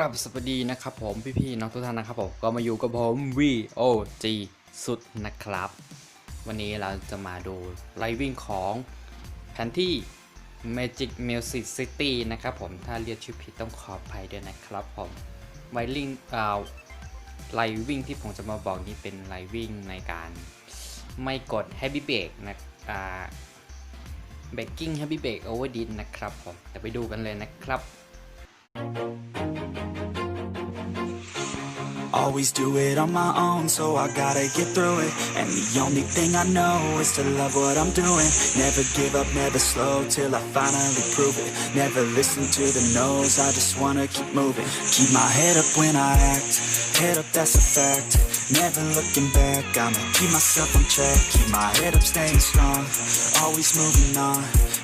ครับสวัสดีนะครับผมพี่ๆน้องทุกท่านนะครับผมก็มาอยู่กับผม VOG สุดนะครับ วันนี้เราจะมาดูไลฟ์วิ่งของแผนที่ Magic Music City นะครับผมถ้าเรียกชื่อผิดต้องขออภัยด้วยนะครับผมไวลิงอ่าไลฟ์วิ่งที่ผมจะมาบอกนี้เป็นไลฟ์วิ่งในการไม่กด Heavy Break นะอ่า Baking Heavy Break Overdid นะครับผมเดี๋ยวไปดูกันเลยนะครับ Always do it on my own, so I gotta get through it. And the only thing I know is to love what I'm doing. Never give up, never slow till I finally prove it. Never listen to the no's, I just wanna keep moving. Keep my head up when I act, head up, that's a fact. Never looking back, I'ma keep myself on track. Keep my head up, staying strong, always moving on.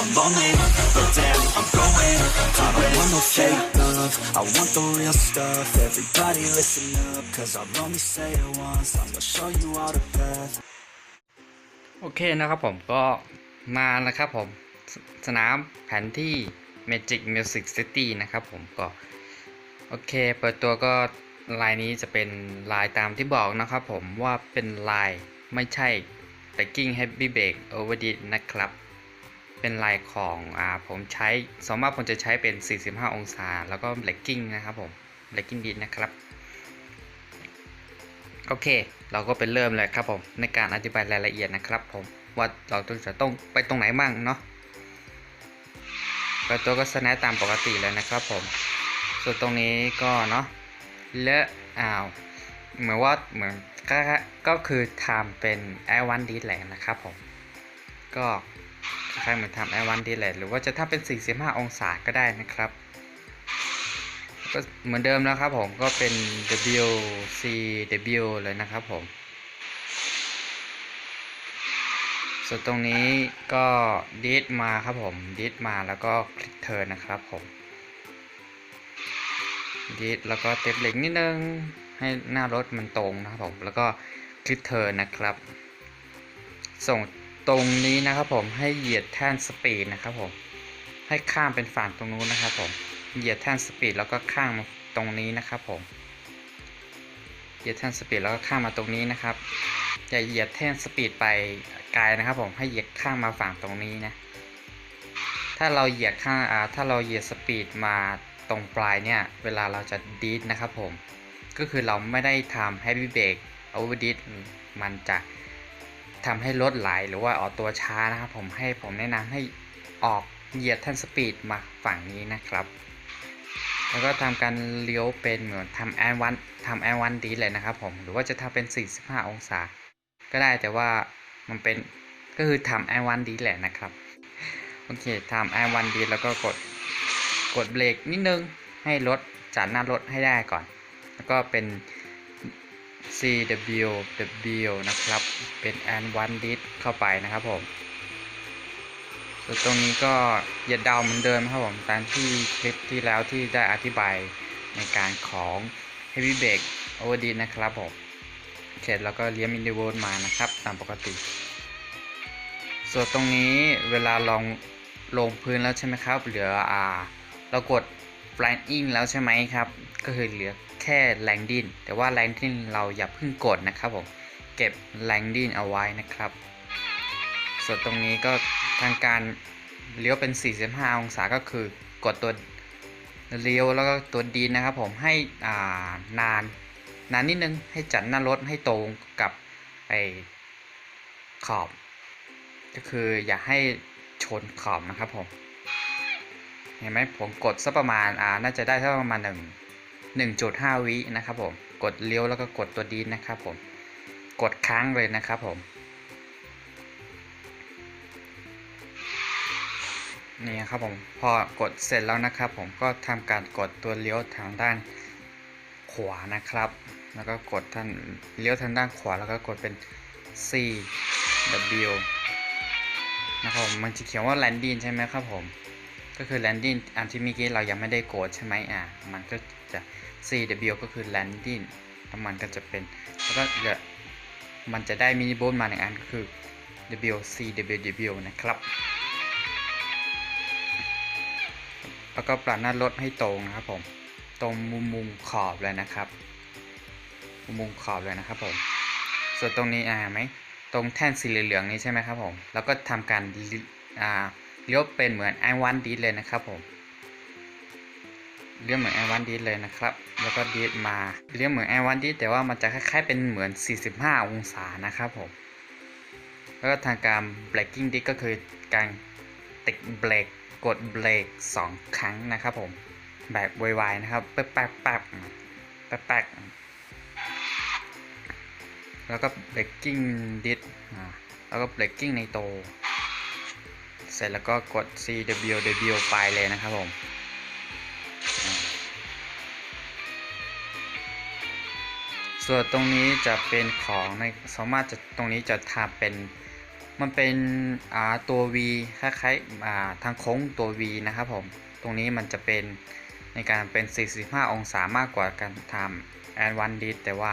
I'm lonely, but damn, I'm going, I don't want no fake love, I want the real stuff, everybody listen up, cause I'll only say it once, I'm gonna show you all the path. โอเคนะครับผมก็มาแล้วครับผมสสนามแผนที่ Magic Music City นะครับผมก็ โอเค เปิดตัวก็ลายนี้จะเป็นลายตามที่บอกนะครับผมว่าเป็นลายไม่ใช่ Baking Heavy Bake Overdid นะครับ เป็นลายของอ่าผมใช้สมมติผมจะใช้เป็น 45 องศา แล้วก็ Breaking นะครับผม Breaking Beat นะครับโอเค เราก็ไปเริ่มเลยครับผมในการอธิบายรายละเอียดนะครับผมว่าเราจะต้องไปตรงไหนบ้างเนาะเปิดตัวก็สแนตามปกติเลยนะครับผม ส่วนตรงนี้ก็เนาะและอ้าวเหมือนว่าเหมือนก็ก็คือทำเป็นแอวันดีแหละนะครับผม ก็ คล้ายๆเหมือนทำแอวันดีแหละหรือว่าจะทำเป็น 45 องศาก็ได้นะครับก็เหมือนเดิมแล้วครับผมก็เป็น W C W เลยนะครับผม ส่วนตรงนี้ก็ดิสมาครับผมดิสมาแล้วก็คลิกเทิร์นนะครับผมดิสแล้วก็เต็มเหล็กนิดนึงให้หน้ารถมันตรงนะครับผมแล้วก็คลิกเทิร์นนะครับ ส่ง ตรงนี้นะครับผมให้เหยียดแท่นสปีดนะครับผมให้ข้ามเป็นฝั่งตรงนู้นนะครับผมเหยียดแท่นสปีดแล้วก็ข้ามมาตรงนี้นะครับผมเหยียดแท่นสปีดแล้วก็ข้ามมาตรงนี้นะครับอย่าเหยียดแท่นสปีดไปไกลนะครับผมให้เหยียดข้ามมาฝั่งตรงนี้นะถ้าเราเหยียดข้างถ้าเราเหยียดสปีดมาตรงปลายเนี่ยเวลาเราจะดีดนะครับผมก็คือเราไม่ได้ทำ heavy brake over deed มันจะ ทำให้รถไหลหรือว่าออกตัวช้านะครับผมให้ผมแนะนำให้ออกเหยียดท่นสปีดมาฝั่งนี้นะครับ แล้วก็ทำการเลี้ยวเป็นเหมือนทำแอนวันทำแอนวันดีเลยนะครับผมหรือว่าจะทำเป็น 45 องศา ก็ได้แต่ว่ามันเป็นก็คือทำแอนวันดีแหละนะครับโอเคทำแอนวันดีแล้วก็กดกดเบรกนิดนึงให้รถจัดหน้ารถให้ได้ก่อน แล้วก็เป็น CW W นะครับ เป็นแอนวันดีเข้าไปนะครับผม ส่วนตรงนี้ก็อย่าเดาเหมือนเดิมครับผม ตามที่คลิปที่แล้วที่ได้อธิบายในการของ Heavy b r a k Overdid นะครับผม เสร็จแล้วก็เลี้ยมอินดิวดมานะครับ ตามปกติ ส่วนตรงนี้เวลาลองลงพื้นแล้วใช่ไหมครับ เหลืออ่าเรากด flying แล้วใช่ไหมครับ ก็คือเหลือแค่แรงดินแต่ว่าแรงดินเราอย่าเพิ่งกดนะครับผมเก็บแรงดินเอาไว้นะครับ ส่วนตรงนี้ก็ทางการเลี้ยวเป็น 45 องศาก็คือกดตัวเลี้ยวแล้วก็ตัวดีนะครับผมให้อ่านาน นานนิดนึงให้จัดหน้ารถให้ตรงกับไอขอบ ก็คืออย่าให้ชนขอบนะครับผม เห็นไหมผมกดสักประมาณอ่าน่าจะได้สักประมาณหนึ่งหนึ่งจุดห้าวินะครับผมกดเลี้ยวแล้วก็กดตัวดีนะครับผมกดค้างเลยนะครับผมนี่ครับผมพอกดเสร็จแล้วนะครับ ผมก็ทำการกดตัวเลี้ยวทางด้านขวานะครับ แล้วก็กดท่านเลี้ยวทางด้านขวาแล้วก็กดเป็น C W นะครับผมมันจะเขียนว่า landing ใช่ไหมครับผม ก็คือ landing อันที่เมื่อกี้เรายังไม่ได้โกดใช่ไหมอะมันก็จะ C W ก็คือ landing แล้วมันก็จะเป็นแล้วก็จะมันจะได้มินิโบนมาหนึ่งอันก็คือ W C W W นะครับ แล้วก็ปรับหน้ารถให้ตรงนะครับผม ตรงมุมมุมขอบเลยนะครับ มุมมุมขอบเลยนะครับผม ส่วนตรงนี้อ่าไหมตรงแท่นสีเหลืองนี้ใช่ไหมครับผม แล้วก็ทำการอ่า ยวเป็นเหมือนไอวันดีเลยนะครับผมเลี้ยวเหมือนไอวันดีเลยนะครับ แล้วก็ดีมาเลี้ยวเหมือนไอวันดีแต่ว่ามันจะคล้ายๆเป็นเหมือน 45 องศานะครับผมแล้วก็ทางการ braking disc ก็คือการติดเบรกกดเบรก2 ครั้งนะครับผมแบบไวๆนะครับแป๊บแป๊บแป๊บแป๊บแล้วก็ braking disc อ่าแล้วก็ braking ในโต เสร็จแล้วก็กด CWW ไปเลยนะครับผมส่วนตรงนี้จะเป็นของในสามารถจะตรงนี้จะทำเป็นมันเป็นอ่าตัว V คล้ายๆอ่าทางโค้งตัว V นะครับผม ตรงนี้มันจะเป็นในการเป็น 45 องศามากกว่าการทำแอนวันดีแต่ว่า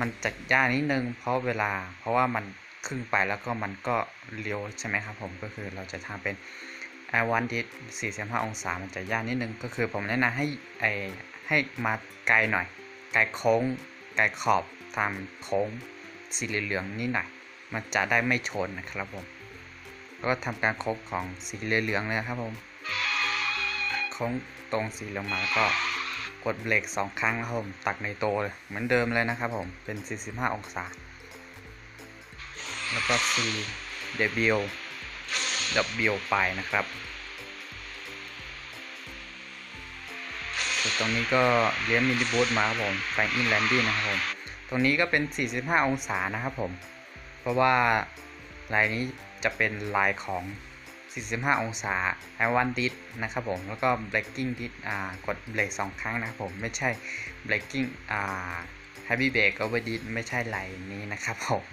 มันจะยากนิดนึงเพราะเวลาเพราะว่ามัน ครึ่งไปแล้วก็มันก็เลี้ยวใช่ไหมครับผมก็คือเราจะทำเป็นแอนวันดี45 องศา มันจะยากนิดนึง ก็คือผมแนะนำให้ไอให้มาไกลหน่อย ไกลโค้ง ไกลขอบทำโค้งสีเหลืองนิดหน่อย มันจะได้ไม่ชนนะครับผม แล้วก็ทำการโค้งของสีเหลืองเลยนะครับผม โค้งตรงสีเหลืองมาแล้วก็กดเบรกสองครั้งนะครับผม ตักในโตเลย เหมือนเดิมเลยนะครับผม เป็น 45 องศา แล้วก็ C W W ไปนะครับตรงนี้ก็เลี้ยงมินิบูทมาครับผมแฟงอินแลนดี้นะครับผม ตรงนี้ก็เป็น 45 องศานะครับผม เพราะว่าลายนี้จะเป็นลายของ 45 องศา i อ n d i s นะครับผม แล้วก็ braking dis อ่ากดเบรกสองครั้งนะครับผม ไม่ใช่ braking อ่า heavy brake over dis ไม่ใช่ลายนี้นะครับผม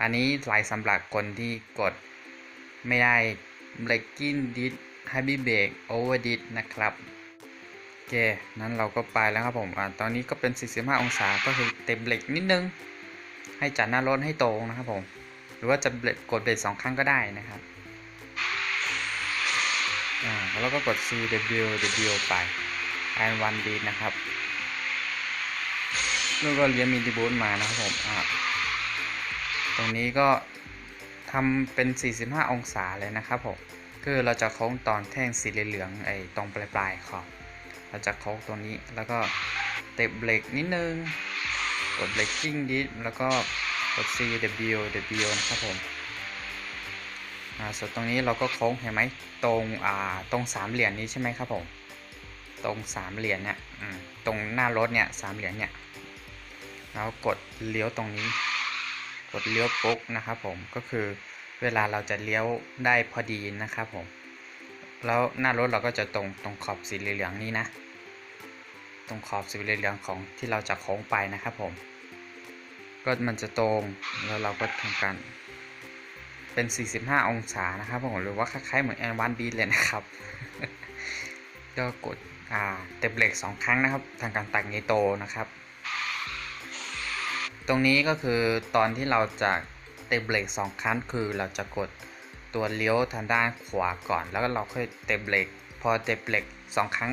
อันนี้ลายสำหรับคนที่กดไม่ได้ breaking dis heavy brake over dis นะครับโอเคนั้นเราก็ไปแล้วครับผมอ่าตอนนี้ก็เป็น 45 องศาก็คือเต็มเบรกนิดนึง ให้จัดหน้ารถให้ตรงนะครับผม หรือว่าจะเบรกกดเบรกสองครั้งก็ได้นะครับอ่าแล้วก็กด C W W ไป and one beat นะครับแล้วก็เลี้ยงมินิบูทมานะครับผมอ่า ตรงนี้ก็ทำเป็น 45 องศาเลยนะครับผมคือเราจะโค้งตอนแท่งสีเหลืองไอ้ตรงปลายๆขอบเราจะโค้งตัวนี้แล้วก็เตะเบรกนิดนึงกด braking disc แล้วก็กด C W W นะครับผมส่วนตรงนี้เราก็โค้งเห็นไหมตรงอ่าตรงสามเหรียญนี้ใช่ไหมครับผมตรงสามเหรียญเนี่ยตรงหน้ารถเนี่ยสามเหรียญเนี่ยแล้วกดเลี้ยวตรงนี้ ดเลี้ยวปุ๊บนะครับผมก็คือเวลาเราจะเลี้ยวได้พอดีนะครับผม แล้วหน้ารถเราก็จะตรงตรงขอบสีเหลืองนี้นะ ตรงขอบสีเหลืองของที่เราจะโค้งไปนะครับผมก็มันจะตรงแล้วเราก็ทำการเป็น 45 องศานะครับผมหรือว่าคล้ายๆเหมือนแอนวันดีเลยนะครับก็กดอ่าเตะเบรกสองครั้งนะครับ ทางการตักในโตนะครับ ตรงนี้ก็คือตอนที่เราจะเตะเบรกสองครั้งคือเราจะกดตัวเลี้ยวทางด้านขวาก่อน แล้วก็เราค่อยเตะเบรกพอเตะเบรกสองครั้ง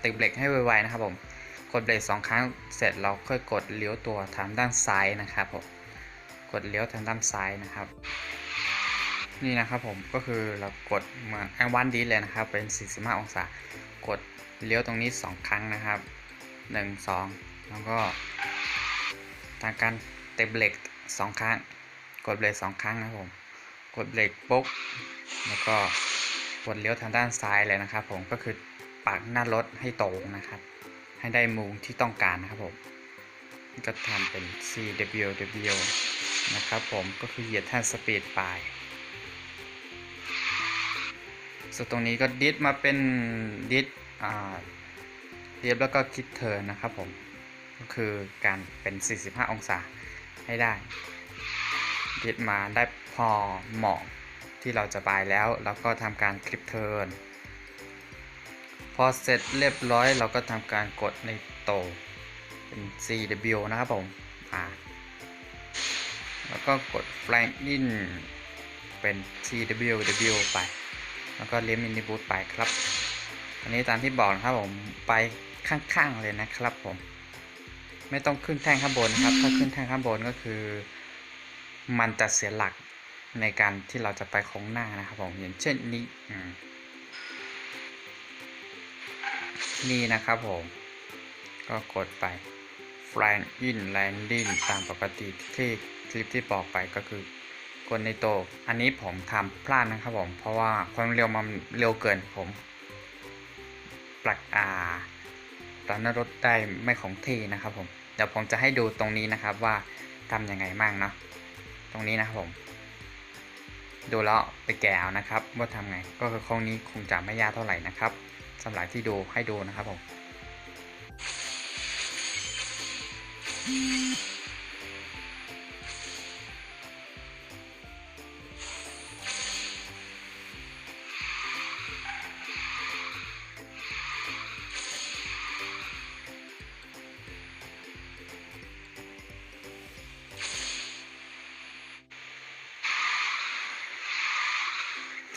เตะเบรกให้ไวๆนะครับผมกดเบรกสองครั้งเสร็จเราค่อยกดเลี้ยวตัวทางด้านซ้ายนะครับผมกดเลี้ยวทางด้านซ้ายนะครับ นี่นะครับผมก็คือเรากดเหมือนไอวันดีเลยนะครับ เป็น 45 องศา กดเลี้ยวตรงนี้ 2 ครั้งนะครับ 1 2 แล้วก็ ทางการเตะเบรก2ครั้ง กดเบรก2ครั้งนะครับผม กดเบรกปุ๊บแล้วก็กดเลี้ยวทางด้านซ้ายเลยนะครับ ผมก็คือปักหน้ารถให้ตรงนะครับ ให้ได้มุมที่ต้องการนะครับผมก็ทำเป็น CWW นะครับผมก็คือเหยียดแท่นสปีดปลายส่วนตรงนี้ก็ดิสมาเป็นดิสอ่าเรียบแล้วก็คิดเทิร์นนะครับผม ก็คือการเป็น 45 องศาให้ได้ดิสมาได้พอเหมาะที่เราจะบายแล้วเราก็ทำการคลิปเทิร์นพอเสร็จเรียบร้อยเราก็ทำการกดในโตเป็น CW นะครับผมอ่าแล้วก็กด flank in เป็น CWW ไป แล้วก็เลี้ยงมินิบูทไปครับ อันนี้ตามที่บอกนะครับผมไปข้างๆเลยนะครับผม ไม่ต้องขึ้นแท่งข้างบนครับ ถ้าขึ้นแท่งข้างบนก็คือ มันจะเสียหลักในการที่เราจะไปโค้งหน้านะครับผมอย่างเช่นนี้นี่นะครับผม ก็กดไป flying in landing ตามปกติที่คลิปที่บอกไปก็คือกดในโตะอันนี้ผมทำพลาดนะครับผม เพราะว่าความเร็วมันเร็วเกินผม ปลักอาตอนนั้นรถได้ไม่ของที่นะครับผม ดี๋ยวผมจะให้ดูตรงนี้นะครับว่าทำยังไงบ้างเนาะตรงนี้นะครับผม ดูแล้วไปแกะเอานะครับว่าทำไงก็คือโค้งนี้คงจะไม่ยากเท่าไหร่นะครับสำหรับที่ดูให้ดูนะครับผม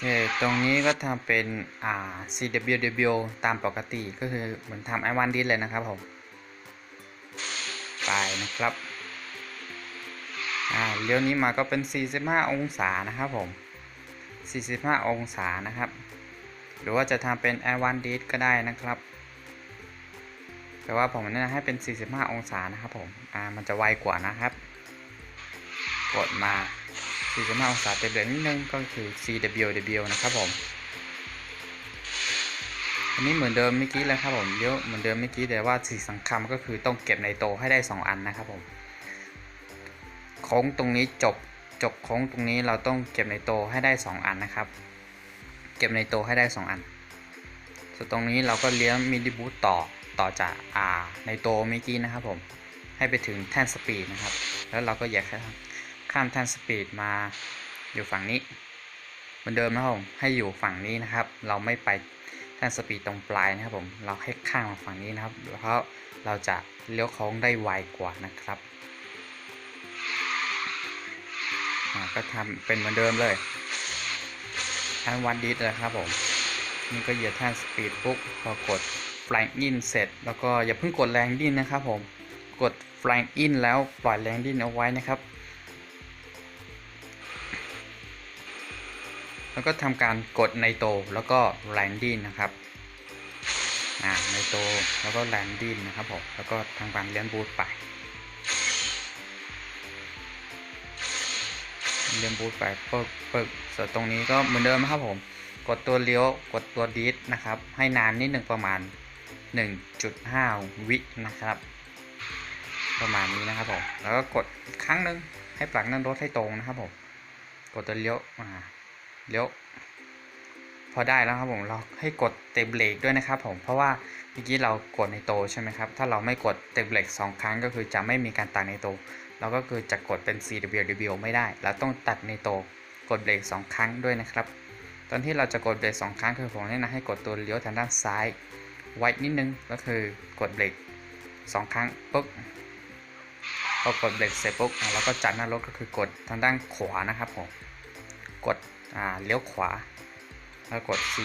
ค ตรงนี้ก็ทำเป็นอ่า CWW ตามปกติก็คือเหมือนทำไอวันดิสเลยนะครับผม ไปนะครับ อ่าเลี้ยวนี้มาก็เป็น 45 องศานะครับผม 45 องศานะครับ หรือว่าจะทำเป็นไอวันดิสก็ได้นะครับ แต่ว่าผมแนะนำให้เป็น 45 องศานะครับผม อ่า มันจะไวกว่านะครับ กดมา 45องศาเต็มเหลืองนิดนึงก็คือ CWW นะครับผม อันนี้เหมือนเดิมเมื่อกี้เลยครับผมเลี้ยวเหมือนเดิมเมื่อกี้แต่ว่าสิ่งสำคัญก็คือต้องเก็บในโตให้ได้ 2 อันนะครับผมโค้งตรงนี้จบจบโค้งตรงนี้เราต้องเก็บในโตให้ได้ 2 อันนะครับ เก็บในโตให้ได้ 2 อัน ส่วนตรงนี้เราก็เลี้ยวมินิบูตต่อต่อจากอ่าในโตเมื่อกี้นะครับผมให้ไปถึงแท่นสปีดนะครับ แล้วเราก็แยกข้ ข้ามแท่นสปีดมาอยู่ฝั่งนี้ เหมือนเดิมนะครับผมให้อยู่ฝั่งนี้นะครับ เราไม่ไปแท่นสปีดตรงปลายนะครับผมเราให้ข้ามมาฝั่งนี้นะครับแล้วเราจะเลี้ยวโค้งได้ไวกว่านะครับอ่าก็ทำเป็นเหมือนเดิมเลยแอนวันดิสเลยครับผมนี่ก็เหยียดท่านสปีดปุ๊บพอกด flying in เสร็จ แล้วก็อย่าเพิ่งกดแรงดิ้นนะครับผมกด flying in แล้วปล่อยแรงดิ้นเอาไว้นะครับ แล้วก็ทำการกดในโตแล้วก็แลนดิ้นนะครับอ่าในโตแล้วก็แลนดิ้นนะครับผมแล้วก็ทำการเลี้ยนบูทไปเลี้ยนบูทไปเปิกเปิกส่วนตรงนี้ก็เหมือนเดิมนะครับผมกดตัวเลี้ยวกดตัวดีดนะครับ ให้นานนิดหนึ่งประมาณ 1.5 วินะครับ ประมาณนี้นะครับผมแล้วก็กดครั้งหนึ่งให้ปลักนั่นรถให้ตรงนะครับผมกดตัวเลี้ยวอ่า เลี้ยวพอได้แล้วครับผมเราให้กดเตะเบรกด้วยนะครับผมเพราะว่าเมื่อกี้เรากดในโตใช่ไหมครับถ้าเราไม่กดเตะเบรกสองครั้งก็คือจะไม่มีการตัดในโตเราก็คือจะกดเป็น CWW ไม่ได้เราต้องตัดในโตกดเบรกสองครั้งด้วยนะครับตอนที่เราจะกดเบรกสองครั้งคือผมแนะนำให้กดตัวเลี้ยวทางด้านซ้ายไว้นิดนึงก็คือกดเบรกสองครั้งปุ๊บพอกดเบรกเสร็จปุ๊บเราก็จัดหน้ารถก็คือกดทางด้านขวานะครับผมกด อ่าเลี้ยวขวา แล้วกด C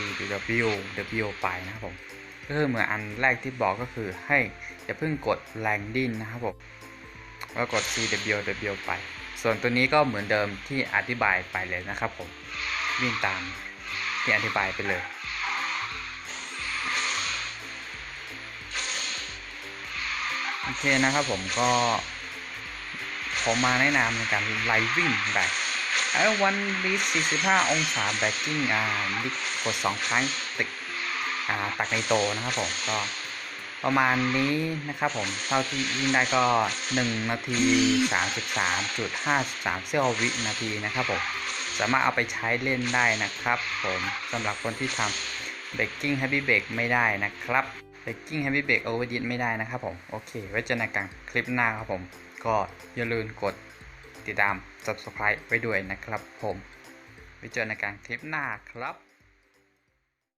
W W ไปนะครับผมก็คือเหมือนอันแรกที่บอกก็คือให้อย่าเพิ่งกดแรงดิ้นนะครับผมแล้วกด C W W ไป ส่วนตัวนี้ก็เหมือนเดิมที่อธิบายไปเลยนะครับผมวิ่งตามที่อธิบายไปเลยโอเคนะครับผมก็ผมมาแนะนำในการไลวิ่งแบบ ไอ้วันลิส45 องศาแบกกิ้งอ่าลิกกด 2 ครั้งติดอ่าตักในโตนะครับผมก็ประมาณนี้นะครับผมเท่าที่วิ่งได้ก็ 1 นาที 33.53 เซี่ยววินาทีนะครับผมสามารถเอาไปใช้เล่นได้นะครับผมสำหรับคนที่ทำเบกกิ้งแฮปปี้เบรกไม่ได้นะครับเบกกิ้งแฮปปี้เบรกโอเวอร์ดิไม่ได้นะครับผม โอเค ไว้เจอกันคลิปหน้าครับผม ก็อย่าลืมกด ติดตาม subscribe ไว้ด้วยนะครับผมไว้เจอกันคลิปหน้าครับ